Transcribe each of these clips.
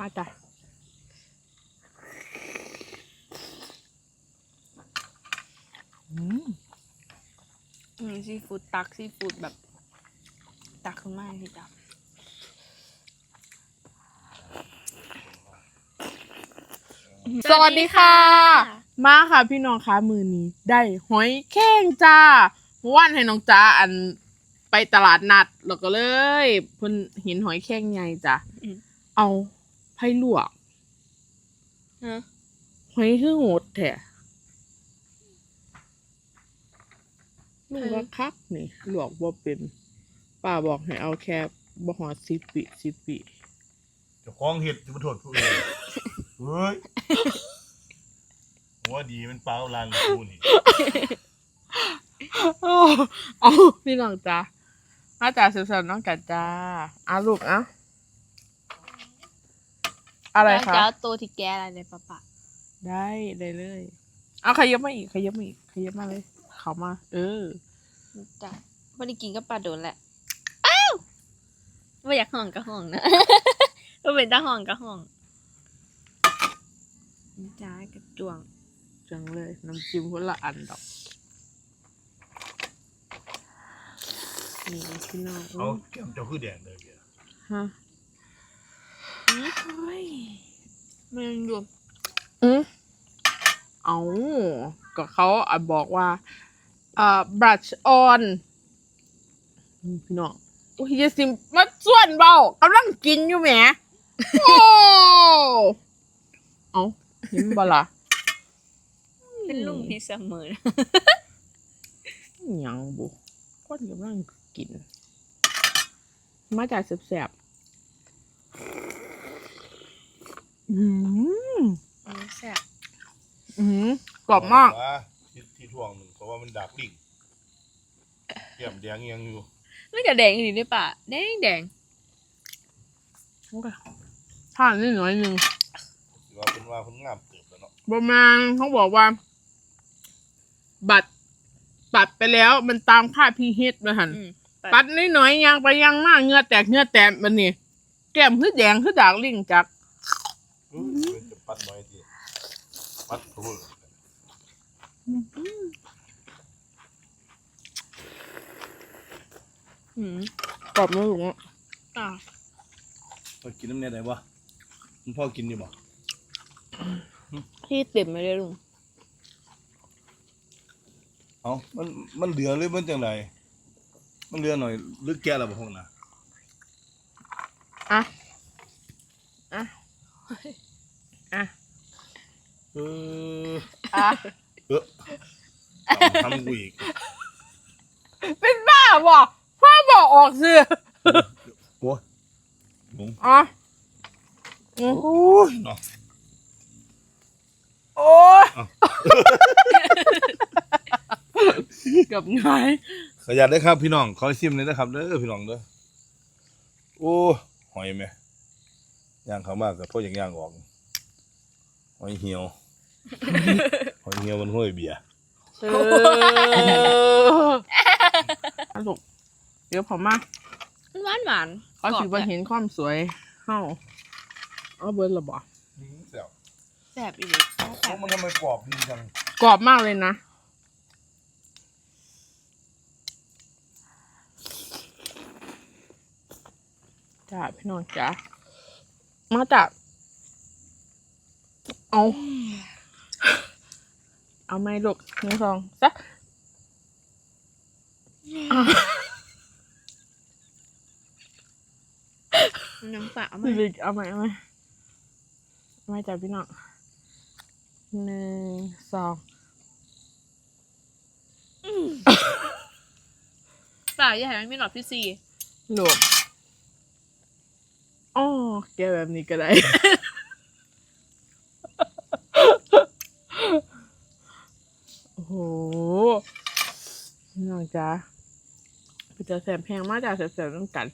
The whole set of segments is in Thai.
มาจ้ะอืมอืมซีฟู้ดตักซีฟู้ดแบบ ตักขึ้นมาสิจ้ะสวัสดีค่ะ มาค่ะพี่น้องคะมือนี้ ได้หอยแข้งจ้าเมื่อวานให้น้องจ้าอันไปตลาดนัดแล้วก็เลยเพิ่นเห็นหอยแข้งใหญ่จ้ะอืมเอาไผ่ลวกฮะหอยคือโหดแท้ลูกว่าคักนี่ลวกบ่เป็นป้าบอกให้เอาแค่บ่หอดสิบปีสิบปีเจะคล้าของเห็ดจะมาโทษผู้อื่นเฮ้ยว่าดีมันเปล่าลานกูนี่โอ้เอาพี่น้องจ้ามาจ้าสุดๆน้องกัดจ้าอะลูกอะ อะไรแล้วคะจะเอาตัวที่แกอะไรเลยปะปะได้ได้เลย เอาขยับมาอีกขยับมาอีกขยับมาเลย เขามา เออจ้ะไม่ได้กินก็ปลาโดนแหละ อ้าวไม่อยากห้องก็ห้องนะก็เป็นตาห้องก็ห้องจ้ากระจวงจังเลย น้ำจิ้มคนละอันดอกนี่พี่น้องเอาแก้มเจ้าคือแดงเลยเบียร์ฮะเฮ้ย มันยังอยู่อืมเอาก็เขาอะบอกว่าเอ่อ brush on นี่พี่น้องโอ้ยอยาสิมาส่วนเบากำลังกินอยู่แหมโอ้เอาเห็นบ่ล่ะเป็นลุงที่เสมออิหยังบุคนกำลังกิน มาจากแสบๆ อืมอันนี้แซ่บอืมกรอบมาก ว่าที่ที่ท่วงหนึ่งเพราะว่ามันดักลิ่งแก้มแดงยังอยู่ไม่กระแดงอยู่ด้วยป่ะแดงแดงโอเคทานนิดหน่อยหนึ่งสิว่าเป็นว่าคนงามเติบแล้วเนาะประมาณเขาบอกว่า บัตรปัดไปแล้วมันตามค่าพีเฮดมาหันอืมปัดนิดหน่อยๆยังไปยังมากเหงือแตกเหงือแตกมันนี่แก้มคือแดงคือดากลิงจักเอ้ยมัน จะปัดน้อยทีปัดพูดอืมกรอบไม่หลงอะพอกินน้ำเนี่ยได้ปะมันพ่อกินอยู่บ่ที่เต็มไปเลยลุงเอามัน มันเหลือหรือมันจังไดมันเหลือหน่อยหรือแก่แล้วบ่พวกน่ะอะ อะ อะเอออะเออทำกูอีกเป็นบ้าบ่พ่อบอกออกสิโอ้ยงงอะอืมโอ้ยเนาะโอ้ยอ้าวเกับไงายขออนุญาตได้อครับพี่น้องขอชิมเลยนะครับเด้อพี่น้องเด้อโอ้หอยแม่ ย่างเขามากกับพวกอย่างย่างออกหอยเหี่ยวหอยเหี่ยวมันห้วยเบียร์เอออะลูกเดี๋ยวผมมาหวานหวานเขากรอบสิบ่แหละเห็นความสวยเฮาเอาเบิร์ดละบ่แซ่บแซ่บอีกเลยแซ่บมันทำไมกรอบดีจังกรอบมากเลยนะจ้าพี่น้องจ้า มาจาก เอา เอาไหมลูกหนึ่งสองสักอะน้ำเปล่าไหมเอาไหมเอาไหมเอาไหมเอาไหมจ้าพี่น้องหนึ่งสองเปล่าอย่าให้มันมีหลอดที่สี่หลวมอ๋อ แกแบบนี้ก็ได้ โอ้โหน้องจ้าไปเจอแสบแพงมากจ้าแสบๆต้องกัน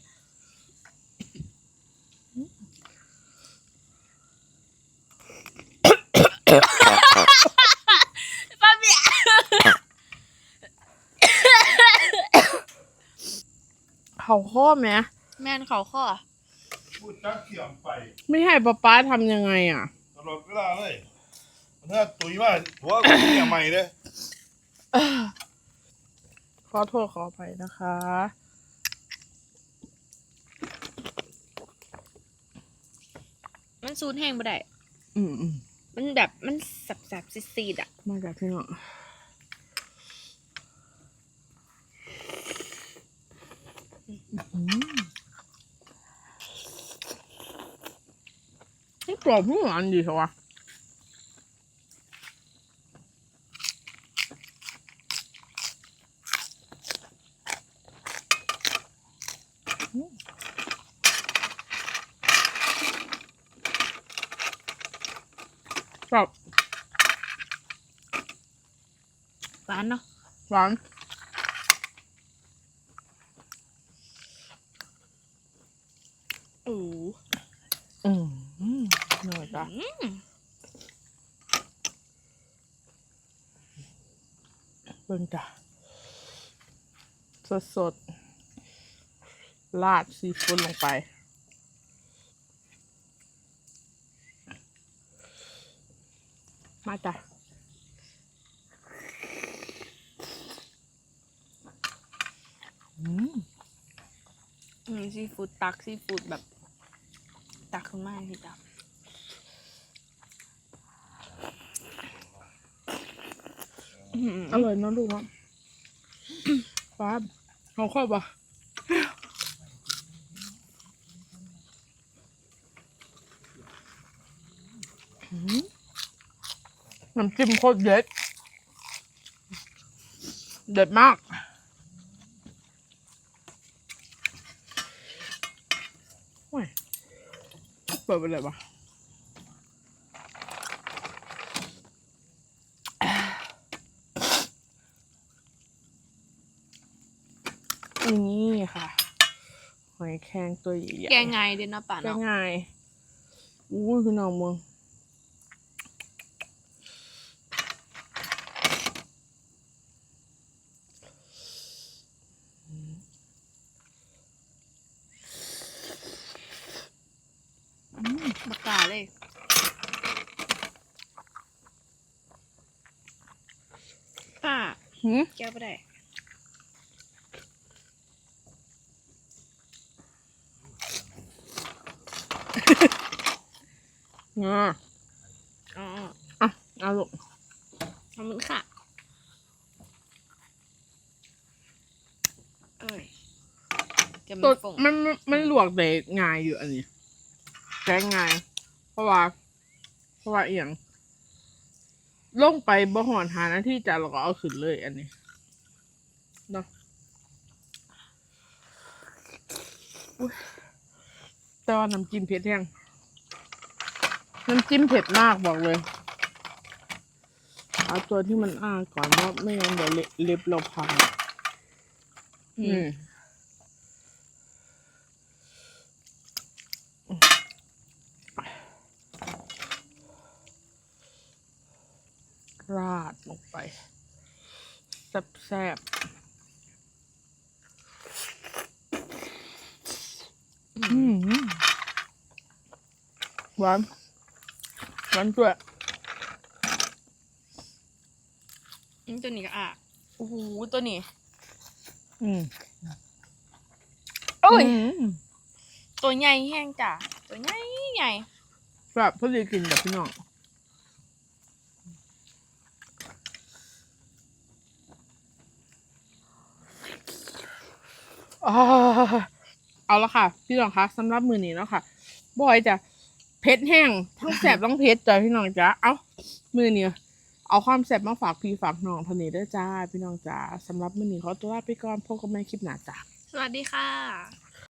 ป้าเบียเขาข้อไหมแม่นเขาข้อโอ้ พูดจักเขี่ยมไป ไม่ให้ป๊าป๊าทำยังไงอะ ตลอดเวลาเลยมันถ้าตุยมากหัวกูเนี่ยใหม่เลยขอโทษขออภัยนะคะ มันซูนแห้งบ่ได้ อืมอืมมันแบบมันสับๆซีดๆอะ มาจากพี่น้องอืมนี่กรอบทุกอั นดีใช่ปะอืมกรอบ หวานเนาะ หวานอืออืมหน่อยจ้ะ อืม เบิ่งจ้ะสดสดๆราดซีฟู้ดลงไป มาจ้ะอืมมีซีฟู้ดตักซีฟู้ดแบบ ตักขึ้นมาพี่จับ อร่อยเนอะลูกอะฟ้าบเอาเข้าปะอืมน้ำจิ้มโคตรเด็ด เด็ดมาก โอ้ยเปิดไปเลยปะ นี่ค่ะหอยแครงตัวใหญ่ๆแกงไงเดนเนาะป่าแกเนาะง่ายอู้ยพี่น้องมึงอืมบักกาเลยป้าหืมแก้วไม่ได้ อ่าอ๋ออะเอาลูกขอบคุณค่ะเอ้ยแกมัตัวนฝงมันมันมันลวกได้ง่ายอยู่อันนี้แกงง่าย เพราะว่า เพราะว่าเอียงลงไปบ่หอนหาหน้าที่จะเราก็เอาขึ้นเลย อันนี้เนาะอุ๊ย แต่ว่าน้ำจิ้มเผ็ดแห้งน้ำจิ้มเผ็ดมากบอกเลย เอาตัวที่มันอ้าก่อนเพราะไม่งั้นเดี๋ยวเล็บเล็บเราพังอือืมมราดลงไปแซ่บๆอืม หวาน หวานด้วยอืมตัวนี้ก็อะโอ้โหตัวนี้ อืมโอ้ยมตัวใหญ่แห้งจ้ะ ตัวใหญ่ใหญ่แบบพอดีกินแบบพี่น้องอ่า เอาละค่ะ พี่น้องคะสำหรับมือนี้เนาะค่ะบอยจะเพชรแห้งทั้งแสบทั้งเพชรจ้ะพี่น้องจ้าเอามือนี้เอาความแสบมาฝากพี่ฝากน้องเทานี้ด้วยจ้า พี่น้องจ้าสำหรับมือนี้ขอตัวลาไปก่อนพบกันใหม่คลิปหน้าจ้าสวัสดีค่ะ